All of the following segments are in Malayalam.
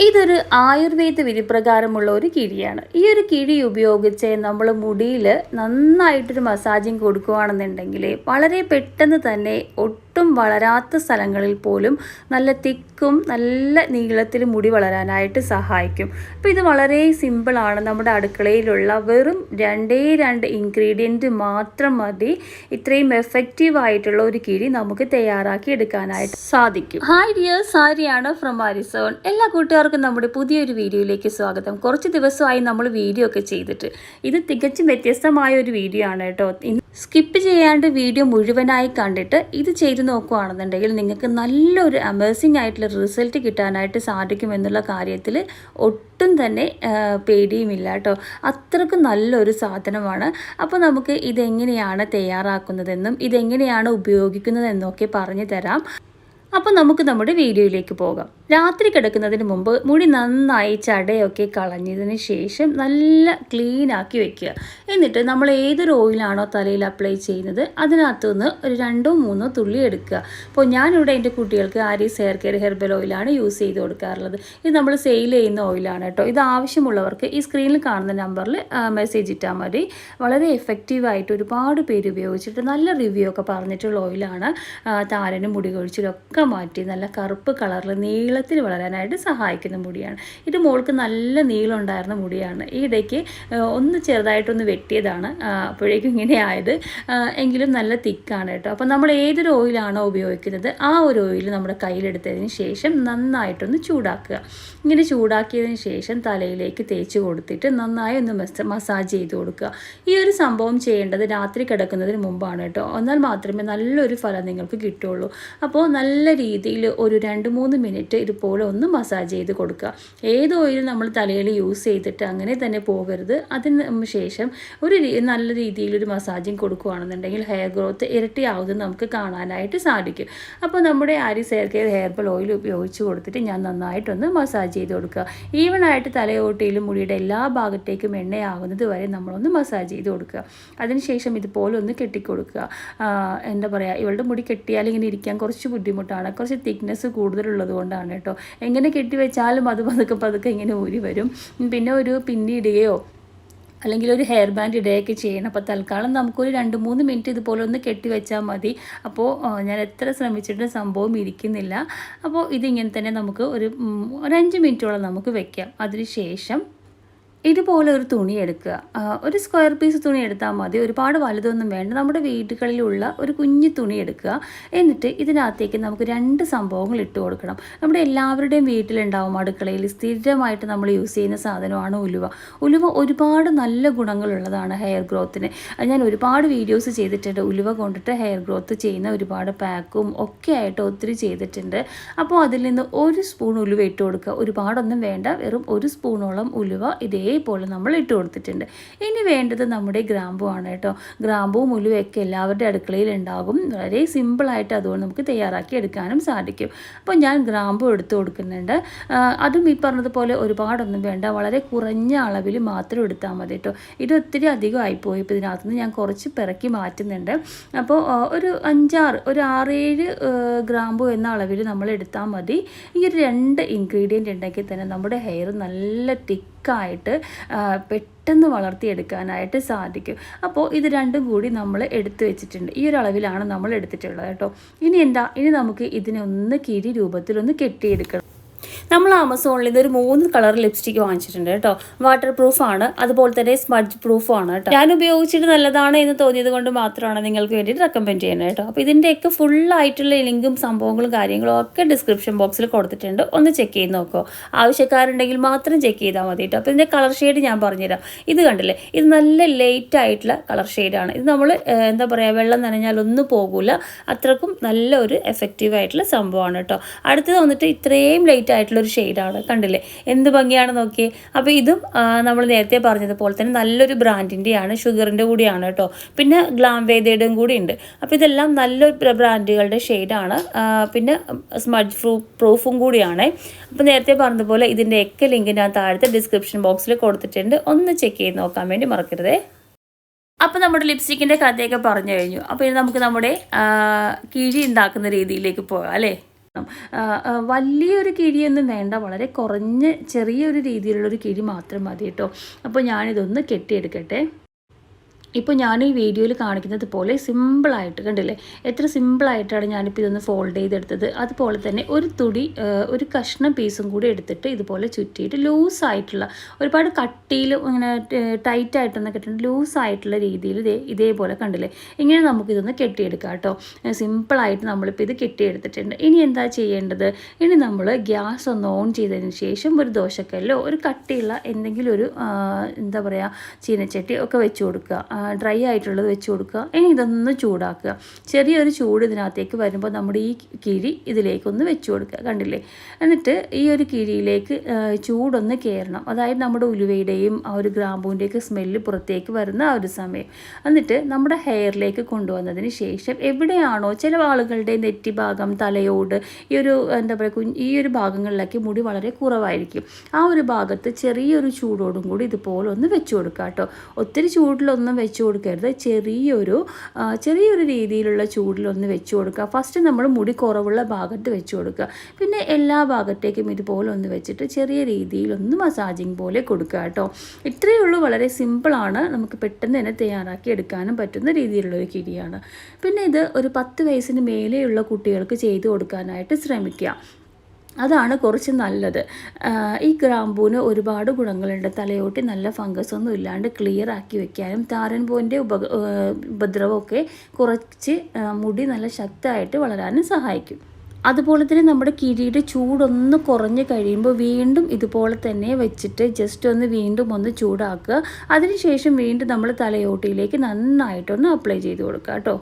ഇതൊരു ആയുർവേദ വിധിപ്രകാരമുള്ള ഒരു കിഴിയാണ്. ഈ ഒരു കിഴി ഉപയോഗിച്ച് നമ്മൾ മുടിയിൽ നന്നായിട്ടൊരു മസാജിങ് കൊടുക്കുകയാണെന്നുണ്ടെങ്കിൽ വളരെ പെട്ടെന്ന് തന്നെ ഒട്ടും വളരാത്ത സ്ഥലങ്ങളിൽ പോലും നല്ല തിക്കും നല്ല നീളത്തിൽ മുടി വളരാനായിട്ട് സഹായിക്കും. അപ്പോൾ ഇത് വളരെ സിമ്പിളാണ് നമ്മുടെ അടുക്കളയിലുള്ള വെറും രണ്ടേ രണ്ട് ഇൻഗ്രീഡിയന്റ് മാത്രം മതി. ഇത്രയും എഫക്റ്റീവ് ആയിട്ടുള്ള ഒരു കിഴി നമുക്ക് തയ്യാറാക്കി എടുക്കാനായിട്ട് സാധിക്കും. ഹായ് ഡിയർ സാരിയാണ് ഫ്രം ആരിസോൺ എല്ലാ കൂട്ടുകാർക്കും നമ്മുടെ പുതിയൊരു വീഡിയോയിലേക്ക് സ്വാഗതം. കുറച്ച് ദിവസമായി നമ്മൾ വീഡിയോ ഒക്കെ ചെയ്തിട്ട്. ഇത് തികച്ചും വ്യത്യസ്തമായ ഒരു വീഡിയോ ആണ് കേട്ടോ. സ്കിപ്പ് ചെയ്യാണ്ട് വീഡിയോ മുഴുവനായി കണ്ടിട്ട് ഇത് ചെയ്ത് നോക്കുകയാണെന്നുണ്ടെങ്കിൽ നിങ്ങൾക്ക് നല്ലൊരു അമേസിംഗ് ആയിട്ടുള്ള റിസൾട്ട് കിട്ടാനായിട്ട് സാധിക്കുമെന്നുള്ള കാര്യത്തിൽ ഒട്ടും തന്നെ പേടിയുമില്ല കേട്ടോ. അത്രയ്ക്ക് നല്ലൊരു സാധനമാണ്. അപ്പോൾ നമുക്ക് ഇതെങ്ങനെയാണ് തയ്യാറാക്കുന്നതെന്നും ഇതെങ്ങനെയാണ് ഉപയോഗിക്കുന്നതെന്നൊക്കെ പറഞ്ഞു തരാം. അപ്പോൾ നമുക്ക് നമ്മുടെ വീഡിയോയിലേക്ക് പോകാം. രാത്രി കിടക്കുന്നതിന് മുമ്പ് മുടി നന്നായി ചടയൊക്കെ കളഞ്ഞതിന് ശേഷം നല്ല ക്ലീൻ ആക്കി വെക്കുക. എന്നിട്ട് നമ്മൾ ഏതൊരു ഓയിലാണോ തലയിൽ അപ്ലൈ ചെയ്യുന്നത് അതിനകത്തുനിന്ന് ഒരു രണ്ടോ മൂന്നോ തുള്ളി എടുക്കുക. അപ്പോൾ ഞാനിവിടെ എന്റെ കുട്ടികൾക്ക് ആരീസ് ഹെയർ കെയർ ഹെർബൽ ഓയിലാണ് യൂസ് ചെയ്ത് കൊടുക്കാറുള്ളത്. ഇത് നമ്മൾ സെയിൽ ചെയ്യുന്ന ഓയിലാണ് കേട്ടോ. ഇത് ആവശ്യമുള്ളവർക്ക് ഈ സ്ക്രീനിൽ കാണുന്ന നമ്പറിൽ മെസ്സേജ് ഇട്ടാൽ മതി. വളരെ എഫക്റ്റീവായിട്ട് ഒരുപാട് പേര് ഉപയോഗിച്ചിട്ട് നല്ല റിവ്യൂ ഒക്കെ പറഞ്ഞിട്ടുള്ള ഓയിലാണ് താരനും മുടി കൊഴിച്ചിലൊക്കെ മാറ്റി നല്ല കറുപ്പ് കളറിൽ നീളത്തിൽ വളരാനായിട്ട് സഹായിക്കുന്ന മുടിയാണ്. ഇത് മോൾക്ക് നല്ല നീളം ഉണ്ടായിരുന്ന മുടിയാണ്. ഈ ഇടയ്ക്ക് ഒന്ന് ചെറുതായിട്ടൊന്ന് വെട്ടിയതാണ്. അപ്പോഴേക്കും ഇങ്ങനെ ആയത്. എങ്കിലും നല്ല തിക്കാണ് കേട്ടോ. അപ്പോൾ നമ്മൾ ഏതൊരു ഓയിലാണോ ഉപയോഗിക്കുന്നത് ആ ഒരു ഓയിൽ നമ്മുടെ കയ്യിലെടുത്തതിന് ശേഷം നന്നായിട്ടൊന്ന് ചൂടാക്കുക. ഇങ്ങനെ ചൂടാക്കിയതിന് ശേഷം തലയിലേക്ക് തേച്ച് കൊടുത്തിട്ട് നന്നായി ഒന്ന് മസാജ് ചെയ്ത് കൊടുക്കുക. ഈ ഒരു സംഭവം ചെയ്യേണ്ടത് രാത്രി കിടക്കുന്നതിന് മുമ്പാണ് കേട്ടോ. എന്നാൽ മാത്രമേ നല്ലൊരു ഫലം നിങ്ങൾക്ക് കിട്ടുള്ളൂ അപ്പോൾ നല്ല രീതിയിൽ ഒരു രണ്ട് മൂന്ന് മിനിറ്റ് ഇതുപോലെ ഒന്ന് മസാജ് ചെയ്ത് കൊടുക്കുക. ഏത് ഓയിൽ നമ്മൾ തലയിൽ യൂസ് ചെയ്തിട്ട് അങ്ങനെ തന്നെ പോകരുത്. അതിന് ശേഷം ഒരു നല്ല രീതിയിൽ ഒരു മസാജിങ് കൊടുക്കുകയാണെന്നുണ്ടെങ്കിൽ ഹെയർ ഗ്രോത്ത് ഇരട്ടിയാവുന്നത് നമുക്ക് കാണാനായിട്ട് സാധിക്കും. അപ്പോൾ നമ്മുടെ ആരിസ് ഹെയർ ഹെയർബൽ ഓയിൽ ഉപയോഗിച്ച് കൊടുത്തിട്ട് ഞാൻ നന്നായിട്ടൊന്ന് മസാജ് ചെയ്ത് കൊടുക്കുക. ഈവൺ ആയിട്ട് തലയോട്ടിയിലും മുടിയുടെ എല്ലാ ഭാഗത്തേക്കും എണ്ണയാകുന്നത് വരെ നമ്മളൊന്ന് മസാജ് ചെയ്ത് കൊടുക്കുക. അതിനുശേഷം ഇതുപോലെ ഒന്ന് കെട്ടിക്കൊടുക്കുക. എന്താ പറയുക ഇവളുടെ മുടി കെട്ടിയാൽ ഇങ്ങനെ ഇരിക്കാൻ കുറച്ച് ബുദ്ധിമുട്ടാണ്. കുറച്ച് തിക്നെസ് കൂടുതലുള്ളത് കൊണ്ടാണ് കേട്ടോ. എങ്ങനെ കെട്ടിവെച്ചാലും അത് പതുക്കെ പതുക്കെ ഇങ്ങനെ ഊരി വരും. പിന്നെ ഒരു പിന്നിടുകയോ അല്ലെങ്കിൽ ഒരു ഹെയർ ബാൻഡ് ഇടുകയൊക്കെ ചെയ്യണം. അപ്പോൾ തൽക്കാലം നമുക്കൊരു രണ്ട് മൂന്ന് മിനിറ്റ് ഇതുപോലെ ഒന്ന് കെട്ടി വെച്ചാൽ മതി അപ്പോൾ ഞാൻ എത്ര ശ്രമിച്ചിട്ടും സംഭവം ഇരിക്കുന്നില്ല. അപ്പോൾ ഇതിങ്ങനെ തന്നെ നമുക്ക് ഒരു ഒരഞ്ച് മിനിറ്റോളം നമുക്ക് വെക്കാം. അതിന് ശേഷം ഇതുപോലെ ഒരു തുണി എടുക്കുക. ഒരു സ്ക്വയർ പീസ് തുണി എടുത്താൽ മതി. ഒരുപാട് വലുതൊന്നും വേണ്ട. നമ്മുടെ വീടുകളിലുള്ള ഒരു കുഞ്ഞു തുണി എടുക്കുക. എന്നിട്ട് ഇതിനകത്തേക്ക് നമുക്ക് രണ്ട് സംഭവങ്ങൾ ഇട്ട് കൊടുക്കണം. നമ്മുടെ എല്ലാവരുടെയും വീട്ടിലുണ്ടാവും അടുക്കളയിൽ സ്ഥിരമായിട്ട് നമ്മൾ യൂസ് ചെയ്യുന്ന സാധനമാണ് ഉലുവ. ഉലുവ ഒരുപാട് നല്ല ഗുണങ്ങളുള്ളതാണ് ഹെയർ ഗ്രോത്തിന് ഞാൻ ഒരുപാട് വീഡിയോസ് ചെയ്തിട്ടുണ്ട്. ഉലുവ കൊണ്ടിട്ട് ഹെയർ ഗ്രോത്ത് ചെയ്യുന്ന ഒരുപാട് പാക്കും ഒക്കെ ആയിട്ട് ഒത്തിരി ചെയ്തിട്ടുണ്ട്. അപ്പോൾ അതിൽ നിന്ന് ഒരു സ്പൂൺ ഉലുവ ഇട്ട് കൊടുക്കുക. ഒരുപാടൊന്നും വേണ്ട. വെറും ഒരു സ്പൂണോളം ഉലുവ ഇതേപോലെ നമ്മൾ ഇട്ട് കൊടുത്തിട്ടുണ്ട്. ഇനി വേണ്ടത് നമ്മുടെ ഗ്രാമ്പുവാണ് കേട്ടോ. ഗ്രാമ്പുവും ഉലുവയൊക്കെ എല്ലാവരുടെ അടുക്കളയിൽ ഉണ്ടാകും. വളരെ സിമ്പിളായിട്ട് അതുകൊണ്ട് നമുക്ക് തയ്യാറാക്കി എടുക്കാനും സാധിക്കും. അപ്പോൾ ഞാൻ ഗ്രാമ്പു എടുത്തു കൊടുക്കുന്നുണ്ട്. അതും ഈ പറഞ്ഞതുപോലെ ഒരുപാടൊന്നും വേണ്ട. വളരെ കുറഞ്ഞ അളവിൽ മാത്രം എടുത്താൽ മതി കേട്ടോ. ഇത് ഒത്തിരി അധികം ആയിപ്പോയി. ഇപ്പോൾ ഇതിനകത്തുനിന്ന് ഞാൻ കുറച്ച് പിറക്കി മാറ്റുന്നുണ്ട്. അപ്പോൾ ഒരു അഞ്ചാറ് ഒരു ആറേഴ് ഗ്രാമ്പു എന്ന അളവിൽ നമ്മൾ എടുത്താൽ മതി. ഈ ഒരു രണ്ട് ഇൻഗ്രീഡിയന്റ് ഉണ്ടെങ്കിൽ തന്നെ നമ്മുടെ ഹെയർ നല്ല തിക്കായിട്ട് പെട്ടെന്ന് വളർത്തിയെടുക്കാനായിട്ട് സാധിക്കും. അപ്പോൾ ഇത് രണ്ടും കൂടി നമ്മൾ എടുത്തു വെച്ചിട്ടുണ്ട്. ഈ ഒരു അളവിലാണ് നമ്മൾ എടുത്തിട്ടുള്ളത് കേട്ടോ. ഇനി എന്താ? ഇനി നമുക്ക് ഇതിനെ ഒന്ന് കിരി രൂപത്തിലൊന്ന് കെട്ടിയെടുക്കണം. നമ്മൾ ആമസോണിൽ ഇതൊരു മൂന്ന് കളർ ലിപ്സ്റ്റിക് വാങ്ങിച്ചിട്ടുണ്ട് കേട്ടോ. വാട്ടർ ആണ്. അതുപോലെ തന്നെ സ്മഡ്ജ് പ്രൂഫാണ് കേട്ടോ. ഞാൻ ഉപയോഗിച്ചിട്ട് നല്ലതാണ് എന്ന് തോന്നിയത് കൊണ്ട് മാത്രമാണ് നിങ്ങൾക്ക് വേണ്ടിയിട്ട് റെക്കമെൻഡ് ചെയ്യുന്നത് കേട്ടോ. അപ്പോൾ ഇതിന്റെയൊക്കെ ഫുൾ ആയിട്ടുള്ള ലിങ്കും സംഭവങ്ങളും കാര്യങ്ങളും ഒക്കെ ഡിസ്ക്രിപ്ഷൻ ബോക്സിൽ കൊടുത്തിട്ടുണ്ട്. ഒന്ന് ചെക്ക് ചെയ്ത് നോക്കോ. ആവശ്യക്കാരുണ്ടെങ്കിൽ മാത്രം ചെക്ക് ചെയ്താൽ മതി കേട്ടോ. അപ്പോൾ ഇതിന്റെ കളർ ഷെയ്ഡ് ഞാൻ പറഞ്ഞുതരാം. ഇത് കണ്ടില്ലേ? ഇത് നല്ല ലൈറ്റ് ആയിട്ടുള്ള കളർ ഷെയ്ഡാണ് ഇത് നമ്മൾ എന്താ പറയുക വെള്ളം നനഞ്ഞാൽ ഒന്നും പോകില്ല അത്രക്കും നല്ല ഒരു എഫക്റ്റീവ് ആയിട്ടുള്ള സംഭവമാണ് കേട്ടോ. അടുത്തത് വന്നിട്ട് ഇത്രയും ലൈറ്റ് ആയിട്ടുള്ള ഒരു ഷെയ്ഡാണ് കണ്ടില്ലേ? എന്ത് ഭംഗിയാണ് നോക്കിയേ? അപ്പോൾ ഇതും നമ്മൾ നേരത്തെ പറഞ്ഞതുപോലെ തന്നെ നല്ലൊരു ബ്രാൻഡിന്റെയാണ് ഷുഗറിന്റെ കൂടിയാണ് കേട്ടോ. പിന്നെ ഗ്ലാം വേദയുടെയും കൂടി ഉണ്ട്. അപ്പോൾ ഇതെല്ലാം നല്ലൊരു ബ്രാൻഡുകളുടെ ഷെയ്ഡാണ് പിന്നെ സ്മഡ്ജ് പ്രൂ പ്രൂഫും കൂടിയാണ്. അപ്പോൾ നേരത്തെ പറഞ്ഞതുപോലെ ഇതിന്റെ ഒക്കെ ലിങ്ക് ഞാൻ താഴത്തെ ഡിസ്ക്രിപ്ഷൻ ബോക്സിൽ കൊടുത്തിട്ടുണ്ട്. ഒന്ന് ചെക്ക് ചെയ്ത് നോക്കാൻ വേണ്ടി മറക്കരുതേ. അപ്പോൾ നമ്മുടെ ലിപ്സ്റ്റിക്കിന്റെ കഥയൊക്കെ പറഞ്ഞു കഴിഞ്ഞു. അപ്പോൾ ഇനി നമുക്ക് നമ്മുടെ കിഴി ഉണ്ടാക്കുന്ന രീതിയിലേക്ക് പോകാം അല്ലേ? വലിയൊരു കിഴിയൊന്നും വേണ്ട. വളരെ കുറഞ്ഞ ചെറിയൊരു രീതിയിലുള്ളൊരു കിഴി മാത്രം മതി കേട്ടോ. അപ്പോൾ ഞാനിതൊന്ന് കെട്ടിയെടുക്കട്ടെ. ഇപ്പോൾ ഞാൻ ഈ വീഡിയോയിൽ കാണിക്കുന്നത് പോലെ സിമ്പിളായിട്ട് കണ്ടില്ലേ? എത്ര സിമ്പിളായിട്ടാണ് ഞാനിപ്പോൾ ഇതൊന്ന് ഫോൾഡ് ചെയ്തെടുത്തത്. അതുപോലെ തന്നെ ഒരു തുടി ഒരു കഷ്ണം പീസും കൂടി എടുത്തിട്ട് ഇതുപോലെ ചുറ്റിയിട്ട് ലൂസായിട്ടുള്ള ഒരുപാട് കട്ടിയിൽ ഇങ്ങനെ ടൈറ്റായിട്ടൊന്നും കെട്ടിട്ട് ലൂസായിട്ടുള്ള രീതിയിൽ ഇതേ ഇതേപോലെ കണ്ടില്ലേ? ഇങ്ങനെ നമുക്കിതൊന്ന് കെട്ടിയെടുക്കാം കേട്ടോ. സിമ്പിളായിട്ട് നമ്മളിപ്പോൾ ഇത് കെട്ടിയെടുത്തിട്ടുണ്ട്. ഇനി എന്താ ചെയ്യേണ്ടത്? ഇനി നമ്മൾ ഗ്യാസ് ഒന്ന് ഓൺ ചെയ്തതിന് ശേഷം ഒരു ദോശക്കല്ലോ ഒരു കട്ടിയുള്ള എന്തെങ്കിലും ഒരു എന്താ പറയുക ചീനച്ചട്ടി ഒക്കെ വെച്ച് കൊടുക്കുക. ഡ്രൈ ആയിട്ടുള്ളത് വെച്ച് കൊടുക്കുക. ഇനി ഇതൊന്ന് ചൂടാക്കുക. ചെറിയൊരു ചൂട് ഇതിനകത്തേക്ക് വരുമ്പോൾ നമ്മുടെ ഈ കിഴി ഇതിലേക്കൊന്ന് വെച്ച് കൊടുക്കുക. കണ്ടില്ലേ? എന്നിട്ട് ഈ ഒരു കിഴിയിലേക്ക് ചൂടൊന്ന് കയറണം അതായത് നമ്മുടെ ഉലുവയുടെയും ആ ഒരു ഗ്രാമ്പൂവിന്റെയൊക്കെ സ്മെല്ല് പുറത്തേക്ക് വരുന്ന ആ ഒരു സമയം. എന്നിട്ട് നമ്മുടെ ഹെയറിലേക്ക് കൊണ്ടുവന്നതിന് ശേഷം എവിടെയാണോ ചില ആളുകളുടെ നെറ്റി ഭാഗം തലയോട് ഈ ഒരു എന്താ പറയുക കുഞ്ഞ് ഈ ഒരു ഭാഗങ്ങളിലൊക്കെ മുടി വളരെ കുറവായിരിക്കും. ആ ഒരു ഭാഗത്ത് ചെറിയൊരു ചൂടോടും കൂടി ഇതുപോലെ ഒന്ന് വെച്ച് കൊടുക്കുക കേട്ടോ. ഒത്തിരി ചൂടിലൊന്നും കൊടുക്കരുത്. ചെറിയൊരു ചെറിയൊരു രീതിയിലുള്ള ചൂടിലൊന്ന് വെച്ച് കൊടുക്കുക. ഫസ്റ്റ് നമ്മൾ മുടി കുറവുള്ള ഭാഗത്ത് വെച്ച് കൊടുക്കുക. പിന്നെ എല്ലാ ഭാഗത്തേക്കും ഇതുപോലെ ഒന്ന് വെച്ചിട്ട് ചെറിയ രീതിയിലൊന്ന് മസാജിങ് പോലെ കൊടുക്കുക കേട്ടോ. ഇത്രയേ ഉള്ളൂ. വളരെ സിമ്പിളാണ് നമുക്ക് പെട്ടെന്ന് തന്നെ തയ്യാറാക്കി എടുക്കാനും പറ്റുന്ന രീതിയിലുള്ള ഒരു കിടിയാണ്. പിന്നെ ഇത് ഒരു പത്ത് വയസ്സിന് മേലെയുള്ള കുട്ടികൾക്ക് ചെയ്തു കൊടുക്കാനായിട്ട് ശ്രമിക്കുക. അതാണ് കുറച്ച് നല്ലത്. ഈ ഗ്രാമ്പൂവിന് ഒരുപാട് ഗുണങ്ങളുണ്ട്. തലയോട്ടി നല്ല ഫംഗസ് ഒന്നും ഇല്ലാണ്ട് ക്ലിയർ ആക്കി വെക്കാനും താരൻ പൂവിന്റെ ഉപ ഉപദ്രവമൊക്കെ കുറച്ച് മുടി നല്ല ശക്തമായിട്ട് വളരാനും സഹായിക്കും. അതുപോലെ തന്നെ നമ്മുടെ കിഴിയുടെ ചൂടൊന്ന് കുറഞ്ഞ് കഴിയുമ്പോൾ വീണ്ടും ഇതുപോലെ തന്നെ വെച്ചിട്ട് ജസ്റ്റ് ഒന്ന് വീണ്ടും ഒന്ന് ചൂടാക്കുക. അതിനുശേഷം വീണ്ടും നമ്മൾ തലയോട്ടിയിലേക്ക് നന്നായിട്ടൊന്ന് അപ്ലൈ ചെയ്ത് കൊടുക്കുക കേട്ടോ.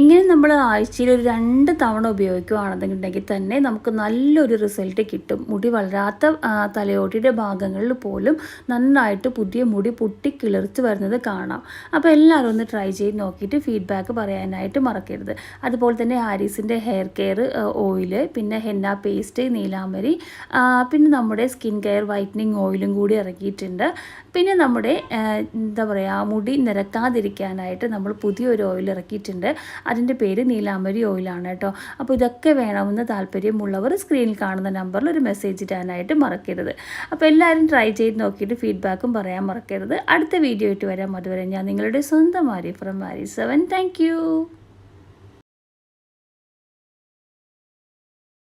ഇങ്ങനെ നമ്മൾ ആഴ്ചയിൽ ഒരു രണ്ട് തവണ ഉപയോഗിക്കുകയാണെന്നുണ്ടെങ്കിൽ തന്നെ നമുക്ക് നല്ലൊരു റിസൾട്ട് കിട്ടും. മുടി വളരാത്ത തലയോട്ടിയുടെ ഭാഗങ്ങളിൽ പോലും നന്നായിട്ട് പുതിയ മുടി പൊട്ടി കിളിർച്ച് വരുന്നത് കാണാം. അപ്പോൾ എല്ലാവരും ഒന്ന് ട്രൈ ചെയ്ത് നോക്കിയിട്ട് ഫീഡ്ബാക്ക് പറയാനായിട്ട് മറക്കരുത്. അതുപോലെ തന്നെ ഹാരീസിന്റെ ഹെയർ കെയർ ഓയിൽ പിന്നെ ഹെന്ന പേസ്റ്റ് നീലാമരി പിന്നെ നമ്മുടെ സ്കിൻ കെയർ വൈറ്റനിങ് ഓയിലും കൂടി ഇറക്കിയിട്ടുണ്ട്. പിന്നെ നമ്മുടെ എന്താ പറയുക മുടി നിരക്കാതിരിക്കാനായിട്ട് നമ്മൾ പുതിയൊരു ഓയിൽ ഇറക്കിയിട്ടുണ്ട്. അതിന്റെ പേര് നീലാംബരി ഓയിലാണ് കേട്ടോ. അപ്പോൾ ഇതൊക്കെ വേണമെന്ന് താല്പര്യമുള്ളവർ സ്ക്രീനിൽ കാണുന്ന നമ്പറിൽ ഒരു മെസ്സേജ് ഇടാനായിട്ട് മറക്കരുത്. അപ്പോൾ എല്ലാവരും ട്രൈ ചെയ്ത് നോക്കിയിട്ട് ഫീഡ്ബാക്കും പറയാൻ മറക്കരുത്. അടുത്ത വീഡിയോ ഇട്ട് വരാം. അതുവരെ ഞാൻ നിങ്ങളുടെ സ്വന്തം Aari from Aari seven thank